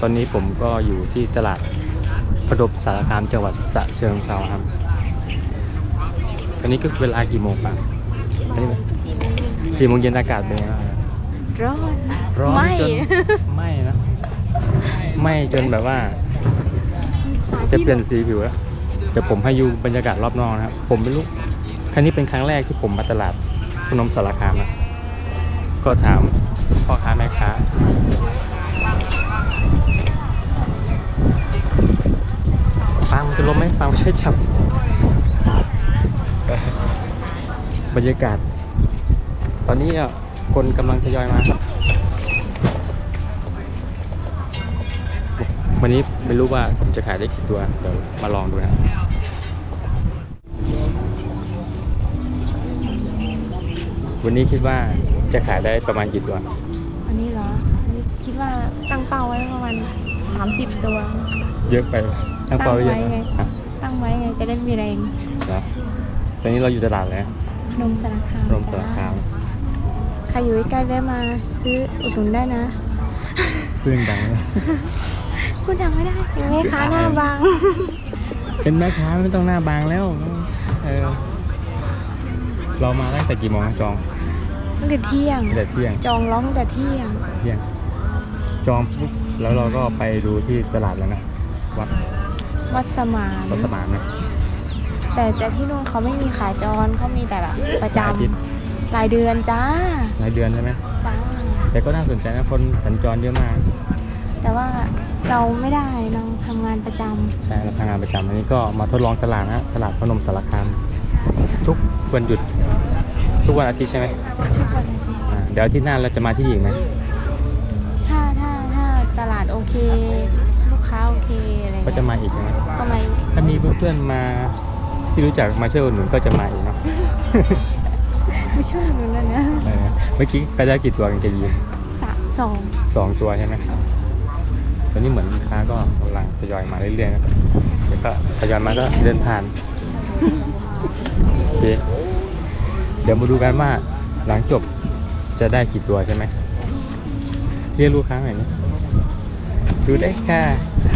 ตอนนี้ผมก็อยู่ที่ตลาดพดบสารคามจังหวัดสระเชิงเทราครับ ตอนนี้ก็เวลากี่โมงป่ะอันนี้สี่โมงเย็นอากาศเป็นไงบ้างครับร้อนร้อนไม่จนไม่นะไม่จนแบบว่า จะเปลี่ยนสีผิวแล้วเดี๋ยวผมให้อยู่บรรยากาศรอบนอกนะครับ ผมเป็นลูกครั้งนี้เป็นครั้งแรกที่ผมมาตลาดพนมสารคามนะก็ถามพ่อค้าแม่ค้า ฟังมัน จะล้มไหมฟังช่วยจับบรรยากาศ ตอนนี้อะคนกำลังทยอยมาครับ วันนี้ไม่รู้ว่าผมจะขายได้กี่ตัว เดี๋ยวมาลองดูนะวันนี้คิดว่าจะขายได้ประมาณกี่ตัว อันนี้เหรอ อันนี้คิดว่าตั้งเป้าไว้ประมาณ 30 ตัว เยอะไปตั้งเป้าไว้เยอะตั้งไว้ไงนะอะตั้งไว้ไงจะได้มีแรงเหรอตอนนี้เราอยู่ตลาดแล้วพนมสารคามรมสารคามใครอยู่ใกล้ๆแวะมาซื้ออุดหนุนได้นะซึ่งดังพูดดังไม่ได้แม่ค้าหน้าบาง เป็นแม่ค้าไม่ต้องหน้าบางแล้วเออเรามาตั้งแต่กี่โมงนะจองตั้งแต่เที่ยงตั้งแต่เที่ยง จองร้องตั้งแต่เที่ยงเที่ยง จองปุ๊บแล้วเราก็ไปดูที่ตลาดแล้วนะ วัดวัดสมานวัดสมานนะแต่แต่ที่นู่นเขาไม่มีขายจรเขามีแต่แบบประจอาทิตย์ำรายเดือนจ้ารายเดือนใช่ไหมจ้าแต่ก็น่าสนใจนะคนสัญจรเยอะมาก แต่ว่าเราไม่ได้เราทำงานประจำใช่เราทำงานประจำอันนี้ก็มาทดลองตลาดนะตลาดพนมสารคามใช่ทุกวันหยุด ทุกวันอาทิตย์ใช่ไหมทุกวันอาทิตย์อ่าเดี๋ยวอาที่หน้าเราจะมาที่นี่อีกไหมถ้าถ้าถ้าตลาดโอเคลูกค้าโอเค อะไรก็เงี้ยจะมาอีกใช่ไหมก็มาถ้ามีเพื่อนๆมาที่รู้จักมาช่วยอุดหนุนก็จะมาอีกเนาะ ไม่ช่วยหนูแล้วนะเออเมื่อกี้ไปได้กี่ตัวกันเกยีสามสองสองตัวใช่ไหมตอนนี้เหมือนลูกค้าก็กำลังทยอยมาเรื่อยๆนะครับเดี๋ยวก็ทยอยมาก็เดินผ่าน โอเค เดี๋ยวมาดูกันว่าหลังจบจะได้กี่ตัวใช่ไหม เรียกลูกค้าหน่อยนี่ดูได้ค่ะ